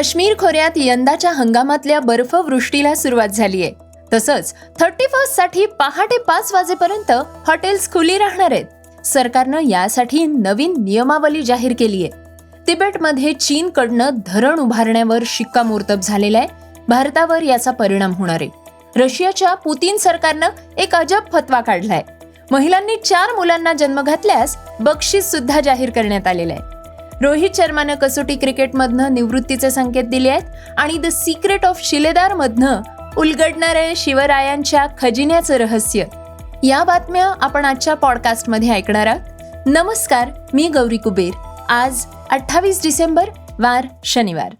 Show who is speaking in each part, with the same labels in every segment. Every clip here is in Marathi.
Speaker 1: काश्मीर खोऱ्यात यंदाच्या हंगामातल्या बर्फवृष्टीला सुरुवात झाली आहे तसंच थर्टी फर्स्टसाठी पहाटे पाच वाजेपर्यंत हॉटेल्स खुली राहणार आहेत. सरकारनं यासाठी नवीन नियमावली जाहीर केली आहे तिबेटमध्ये चीनकडनं धरण उभारण्यावर शिक्कामोर्तब झालेला आहे भारतावर याचा परिणाम होणार आहे. रशियाच्या पुतीन सरकारनं एक अजब फतवा काढलाय. महिलांनी चार मुलांना जन्म घातल्यास बक्षीस सुद्धा जाहीर करण्यात आलेलं आहे. रोहित शर्मानं कसोटी क्रिकेटमधनं निवृत्तीचे संकेत दिले आहेत आणि द सिक्रेट ऑफ शिलेदारमधनं उलगडणाऱ्या शिवरायांच्या खजिन्याचं रहस्य. या बातम्या आपण आजच्या पॉडकास्टमध्ये ऐकणार आहात. नमस्कार मी गौरी कुबेर. आज अठ्ठावीस डिसेंबर वार शनिवार.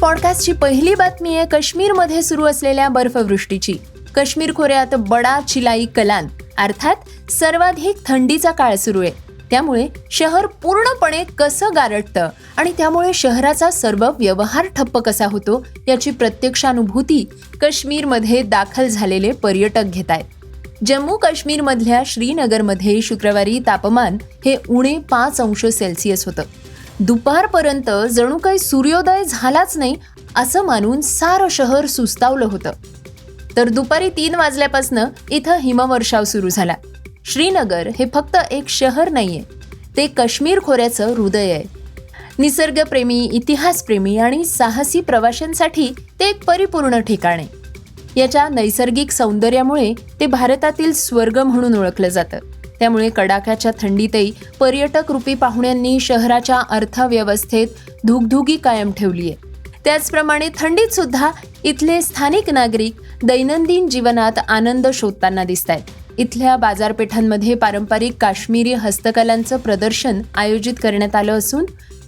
Speaker 1: पॉडकास्टची पहिली बातमी आहे काश्मीरमध्ये सुरू असलेल्या बर्फवृष्टीची. काश्मीर खोऱ्यात बडा चिलाई कलान. अर्थात सर्वाधिक थंडीचा काळ सुरू आहे. त्यामुळे शहर पूर्णपणे कसं गारटतं आणि त्यामुळे शहराचा सर्व व्यवहार ठप्प कसा होतो याची प्रत्यक्षानुभूती काश्मीरमध्ये दाखल झालेले पर्यटक घेत आहेत. जम्मू काश्मीरमधल्या श्रीनगरमध्ये शुक्रवारी तापमान हे उणे पाच अंश सेल्सिअस होतं. दुपारपर्यंत जणू काही सूर्योदय झालाच नाही असं मानून सारं शहर सुस्तावलं होतं. तर दुपारी तीन वाजल्यापासनं इथं हिमवर्षाव सुरू झाला. श्रीनगर हे फक्त एक शहर नाहीये. ते काश्मीर खोऱ्याचं हृदय आहे. निसर्गप्रेमी इतिहासप्रेमी आणि साहसी प्रवाशांसाठी ते एक परिपूर्ण ठिकाण आहे. याच्या नैसर्गिक सौंदर्यामुळे ते भारतातील स्वर्ग म्हणून ओळखलं जातं. त्यामुळे कडाक्याच्या थंडीतही पर्यटक रूपी पाहुण्यांनी शहराच्या अर्थव्यवस्थेत धुगधुगी कायम ठेवली आहे. त्याचप्रमाणे थंडीत सुद्धा इथले स्थानिक नागरिक दैनंदिन जीवनात आनंद शोधताना दिसत आहेत इथल्या बाजारपेठांमध्ये पारंपरिक काश्मीरी हस्तकलांचं प्रदर्शन आयोजित करण्यात आलं असून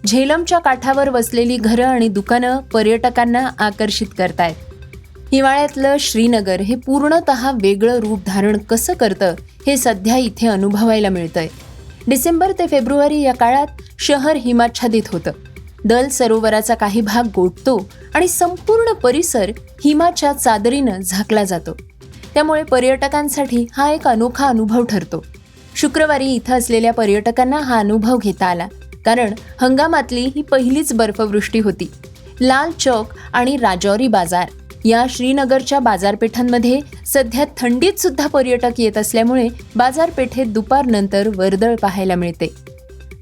Speaker 1: झेलमच्या काठावर वसलेली घरं आणि दुकानं पर्यटकांना आकर्षित करतायत. हिवाळ्यातलं श्रीनगर हे पूर्णत वेगळं रूप धारण कसं करतं हे सध्या इथे अनुभवायला मिळतंय. डिसेंबर ते फेब्रुवारी या काळात शहर हिमाच्छादित होतं. दल सरोवराचा काही भाग गोठतो आणि संपूर्ण परिसर हिमाच्या चादरीनं झाकला जातो. त्यामुळे पर्यटकांसाठी हा एक अनोखा अनुभव ठरतो. शुक्रवारी इथं असलेल्या पर्यटकांना हा अनुभव घेता आला. कारण हंगामातली ही पहिलीच बर्फवृष्टी होती. लाल चौक आणि राजौरी बाजार या श्रीनगरच्या बाजारपेठांमध्ये सध्या थंडीत सुद्धा पर्यटक येत असल्यामुळे बाजारपेठेत दुपारनंतर वर्दळ पाहायला मिळते.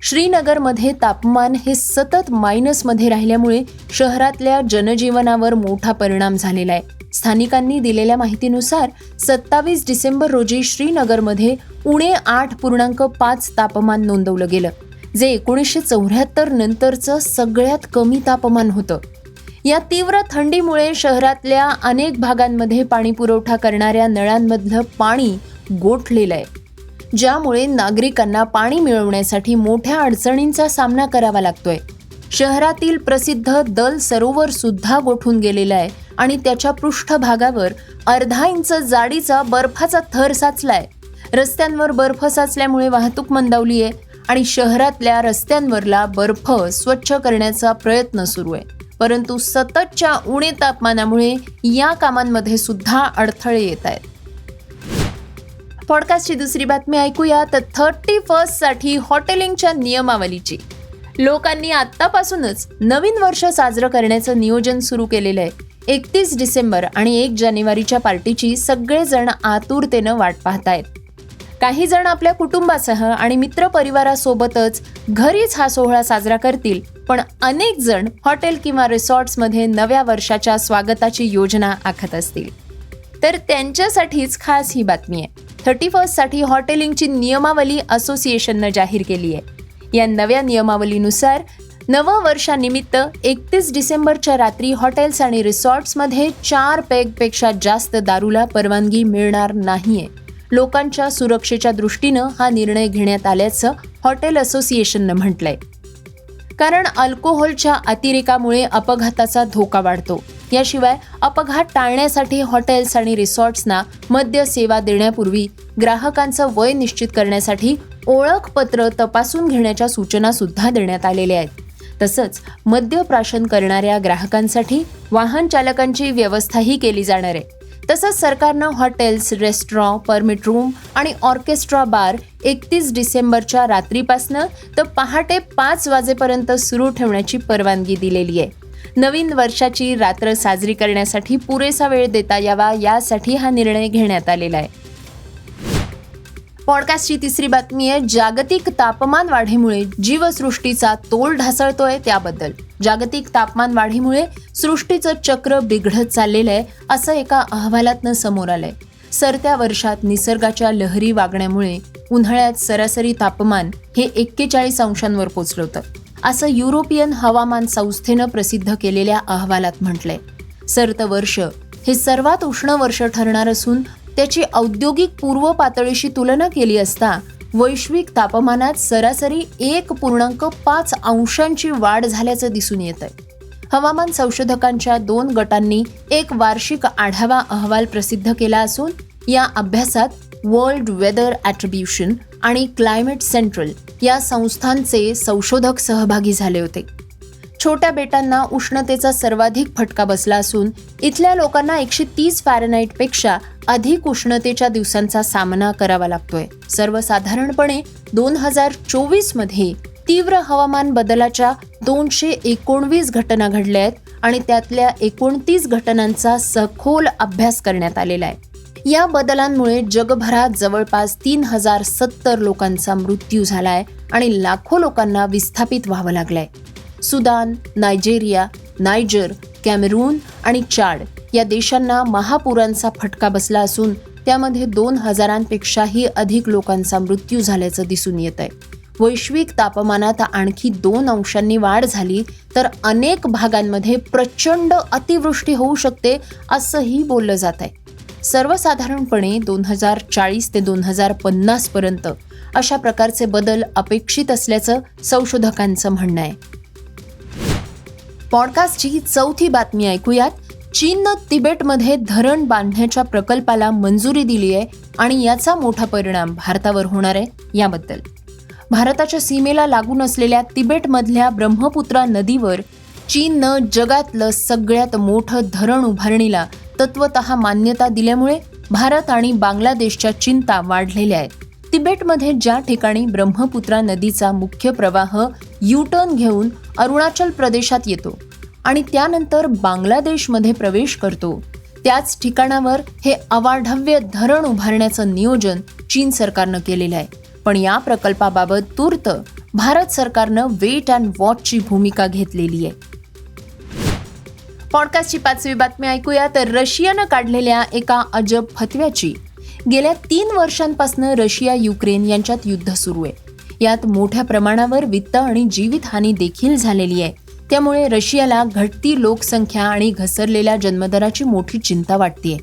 Speaker 1: श्रीनगरमध्ये तापमान हे सतत मायनसमध्ये राहिल्यामुळे शहरातल्या जनजीवनावर मोठा परिणाम झालेला आहे. स्थानिकांनी दिलेल्या माहितीनुसार सत्तावीस डिसेंबर रोजी श्रीनगरमध्ये उणे आठ पूर्णांक पाच तापमान नोंदवलं गेलं जे एकोणीसशे चौऱ्याहत्तर नंतरचं सगळ्यात कमी तापमान होतं. या तीव्र थंडीमुळे शहरातल्या अनेक भागांमध्ये पाणी पुरवठा करणाऱ्या नळांमधलं पाणी गोठलेलं आहे ज्यामुळे नागरिकांना पाणी मिळवण्यासाठी मोठ्या अडचणींचा सामना करावा लागतोय. शहरातील प्रसिद्ध दल सरोवर सुद्धा गोठून गेलेलं आहे आणि त्याच्या पृष्ठभागावर अर्धा इंच जाडीचा बर्फाचा थर साचलाय. रस्त्यांवर बर्फ साचल्यामुळे वाहतूक मंदावली आहे आणि शहरातल्या रस्त्यांवरला बर्फ स्वच्छ करण्याचा प्रयत्न सुरू आहे. परंतु सततच्या उणे तापमानामुळे या कामांमध्ये सुद्धा अडथळे येत आहेत. पॉडकास्टची दुसरी बातमी ऐकूया. तर थर्टी फर्स्टसाठी हॉटेलिंगच्या नियमावलीची. लोकांनी आत्तापासूनच नवीन वर्ष साजरं करण्याचं नियोजन सुरू केलेलं आहे. एकतीस डिसेंबर आणि एक जानेवारीच्या पार्टीची सगळेजण आतुरतेनं वाट पाहतायत. काही जण आपल्या कुटुंबासह आणि मित्रपरिवारासोबतच घरीच हा सोहळा साजरा करतील पण अनेक जण हॉटेल किंवा रिसॉर्ट्समध्ये नव्या वर्षाच्या स्वागताची योजना आखत असतील. तर त्यांच्यासाठीच खास ही बातमी आहे. थर्टी फर्स्टसाठी हॉटेलिंगची नियमावली असोसिएशननं जाहीर केली आहे. या नव्या नियमावलीनुसार नवं वर्षानिमित्त एकतीस डिसेंबरच्या रात्री हॉटेल्स आणि रिसॉर्ट्समध्ये चार पेगपेक्षा जास्त दारूला परवानगी मिळणार नाहीये. लोकांच्या सुरक्षेच्या दृष्टीनं हा निर्णय घेण्यात आल्याचं हॉटेल असोसिएशननं म्हटलंय. कारण अल्कोहोलच्या अतिरेकामुळे अपघाताचा धोका वाढतो. याशिवाय अपघात टाळण्यासाठी हॉटेल्स आणि रिसॉर्ट्सना मद्य सेवा देण्यापूर्वी ग्राहकांचं वय निश्चित करण्यासाठी ओळखपत्र तपासून घेण्याच्या सूचना सुद्धा देण्यात आलेल्या आहेत. तसंच मद्य प्राशन करणाऱ्या ग्राहकांसाठी वाहन चालकांची व्यवस्थाही केली जाणार आहे. तसंच सरकारनं हॉटेल्स रेस्टॉरंट परमिट रूम आणि ऑर्केस्ट्रा बार एकतीस डिसेंबरच्या रात्रीपासनं तर पहाटे पाच वाजेपर्यंत सुरू ठेवण्याची परवानगी दिलेली आहे. नवीन वर्षाची रात्र साजरी करण्यासाठी पुरेसा वेळ देता यावा यासाठी हा निर्णय घेण्यात आलेला आहे. पॉडकास्टची तिसरी बातमी आहे जागतिक तापमान वाढीमुळे जीवसृष्टीचा तोल ढासळतोय त्याबद्दल. जागतिक तापमान वाढीमुळे सृष्टीचं चक्र बिघडत चाललेलं आहे असं एका अहवालातनं समोर आलंय. सरत्या वर्षात निसर्गाच्या लहरी वागण्यामुळे उन्हाळ्यात सरासरी तापमान हे एक्केचाळीस अंशांवर पोचलं होतं. असं युरोपियन हवामान संस्थेनं प्रसिद्ध केलेल्या अहवालात म्हटलंय. सर्त वर्ष हे सर्वात उष्ण वर्ष ठरणार असून त्याची औद्योगिक पूर्व पातळीशी तुलना केली असता वैश्विक तापमानात सरासरी एक पूर्णांक पाच अंशांची वाढ झाल्याचं दिसून येत आहे हवामान संशोधकांच्या दोन गटांनी एक वार्षिक आढावा अहवाल प्रसिद्ध केला असून या अभ्यासात वर्ल्ड वेदर ॲट्रिब्युशन आणि क्लायमेट सेंट्रल या संस्थांचे संशोधक सहभागी झाले होते. छोट्या बेटांना उष्णतेचा सर्वाधिक फटका बसला असून इथल्या लोकांना एकशे तीस फॅरनाईटपेक्षा अधिक उष्णतेच्या दिवसांचा सामना करावा लागतोय. सर्वसाधारणपणे दोन हजार चोवीसमध्ये तीव्र हवामान बदलाच्या दोनशे एकोणवीस घटना घडल्या आहेत आणि त्यातल्या एकोणतीस घटनांचा सखोल अभ्यास करण्यात आलेला आहे. या बदलांमुळे जगभरात जवळपास तीन हजार सत्तर लोकांचा मृत्यू झालाय आणि लाखो लोकांना विस्थापित व्हावं लागलंय. सुदान नायजेरिया नायजर कॅमेरून आणि चाड या देशांना महापुरांचा फटका बसला असून त्यामध्ये दोन हजारांपेक्षाही अधिक लोकांचा मृत्यू झाल्याचं दिसून येत आहे वैश्विक तापमानात आणखी दोन अंशांनी वाढ झाली तर अनेक भागांमध्ये प्रचंड अतिवृष्टी होऊ शकते असंही बोललं जात आहे सर्वसाधारणपणे दोन हजार चाळीस ते दोन हजार पन्नास पर्यंत अशा प्रकारचे बदल अपेक्षित असल्याचं संशोधकांचं म्हणणं आहे. पॉडकास्टची चौथी बातमी ऐकूयात. चीननं तिबेटमध्ये धरण बांधण्याच्या प्रकल्पाला मंजुरी दिली आहे आणि याचा मोठा परिणाम भारतावर होणार आहे याबद्दल. भारताच्या सीमेला लागून असलेल्या तिबेटमधल्या ब्रह्मपुत्रा नदीवर चीननं जगातलं सगळ्यात मोठं धरण उभारणीला तत्वत मान्यता दिल्यामुळे भारत आणि बांगलादेशच्या चिंता वाढलेल्या आहेत. तिबेटमध्ये ज्या ठिकाणी ब्रह्मपुत्रा नदीचा मुख्य प्रवाह युटर्न घेऊन अरुणाचल प्रदेशात येतो आणि त्यानंतर बांगलादेशमध्ये प्रवेश करतो त्याच ठिकाणावर हे अवाढव्य धरण उभारण्याचं नियोजन चीन सरकारनं केलेलं आहे. पण या प्रकल्पाबाबत तूर्त भारत सरकारनं वेट अँड वॉचची भूमिका घेतलेली आहे. पॉडकास्टची पाचवी बातमी ऐकूया. तर रशियानं काढलेल्या एका अजब फतव्याची. गेल्या तीन वर्षांपासून रशिया युक्रेन यांच्यात युद्ध सुरू आहे. यात मोठ्या प्रमाणावर वित्त आणि जीवितहानी देखील झालेली आहे. त्यामुळे रशियाला घटती लोकसंख्या आणि घसरलेल्या जन्मदराची मोठी चिंता वाटतेय.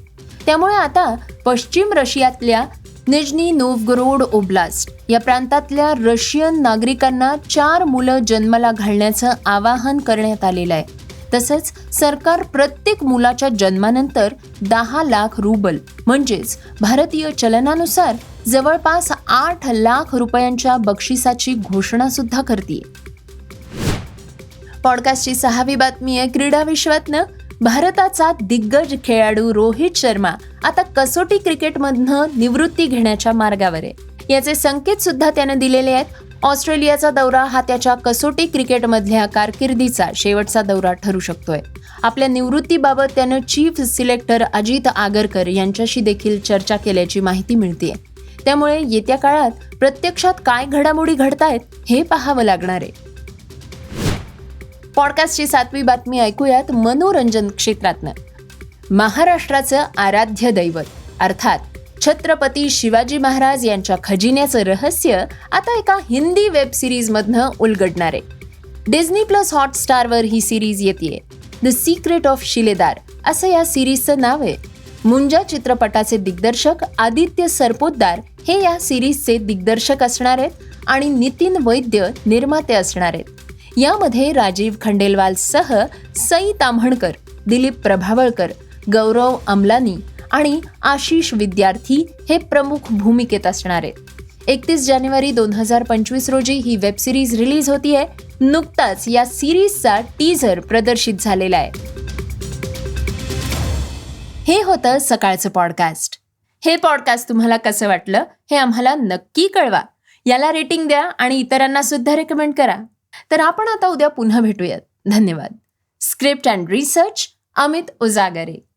Speaker 1: त्यामुळे आता पश्चिम रशियातल्या निजनी नोवगरोड ओब्लास्ट या प्रांतातल्या रशियन नागरिकांना चार मुलं जन्माला घालण्याचं आवाहन करण्यात आलेलं आहे. तसंच सरकार प्रत्येक मुलाच्या जन्मानंतर दहा लाख रुबल म्हणजेच भारतीय चलनानुसार जवळपास आठ लाख रुपयांच्या बक्षिसाची घोषणा सुद्धा करते पॉडकास्टची सहावी बातमी आहे क्रीडा विश्वातनं. भारताचा दिग्गज खेळाडू रोहित शर्मा आता कसोटी क्रिकेटमधनं निवृत्ती घेण्याच्या मार्गावर आहे. याचे संकेत सुद्धा त्यानं दिलेले आहेत. ऑस्ट्रेलियाचा दौरा हा त्याच्या कसोटी क्रिकेटमधल्या कारकिर्दीचा शेवटचा दौरा ठरू शकतोय. आपल्या निवृत्तीबाबत त्यानं चीफ सिलेक्टर अजित आगरकर यांच्याशी देखील चर्चा केल्याची माहिती मिळते त्यामुळे येत्या काळात प्रत्यक्षात काय घडामोडी घडतायत हे पाहावं लागणार आहे. पॉडकास्टची सातवी बातमी ऐकूयात मनोरंजन क्षेत्रातनं. महाराष्ट्राचं आराध्य दैवत अर्थात छत्रपती शिवाजी महाराज यांच्या खजिन्याचं रहस्य आता एका हिंदी वेब सिरीजमधनं उलगडणार आहे. डिझनी प्लस हॉटस्टारवर ही सिरीज येते द सिक्रेट ऑफ शिलेदार असं या सिरीजचं नाव आहे. मुंजा चित्रपटाचे दिग्दर्शक आदित्य सरपोतदार हे या सिरीजचे दिग्दर्शक असणार आहेत आणि नितीन वैद्य निर्माते असणार आहेत. यामध्ये राजीव खंडेलवाल सह सई ताम्हणकर दिलीप प्रभावळकर गौरव अमलानी आणि आशिष विद्यार्थी हे प्रमुख भूमिकेत असणार आहेत. एकतीस जानेवारी दोन हजार पंचवीस रोजी ही वेब सिरीज रिलीज होतीये. नुकताच या सिरीजचा टीझर प्रदर्शित झालेला आहे. हे होतं सकाळचं पॉडकास्ट हे पॉडकास्ट तुम्हाला कसं वाटलं हे आम्हाला नक्की कळवा. याला रेटिंग द्या आणि इतरांना सुद्धा रेकमेंड करा. तर आपण आता उद्या पुन्हा भेटूयात. धन्यवाद. Script and research Amit Ujagare.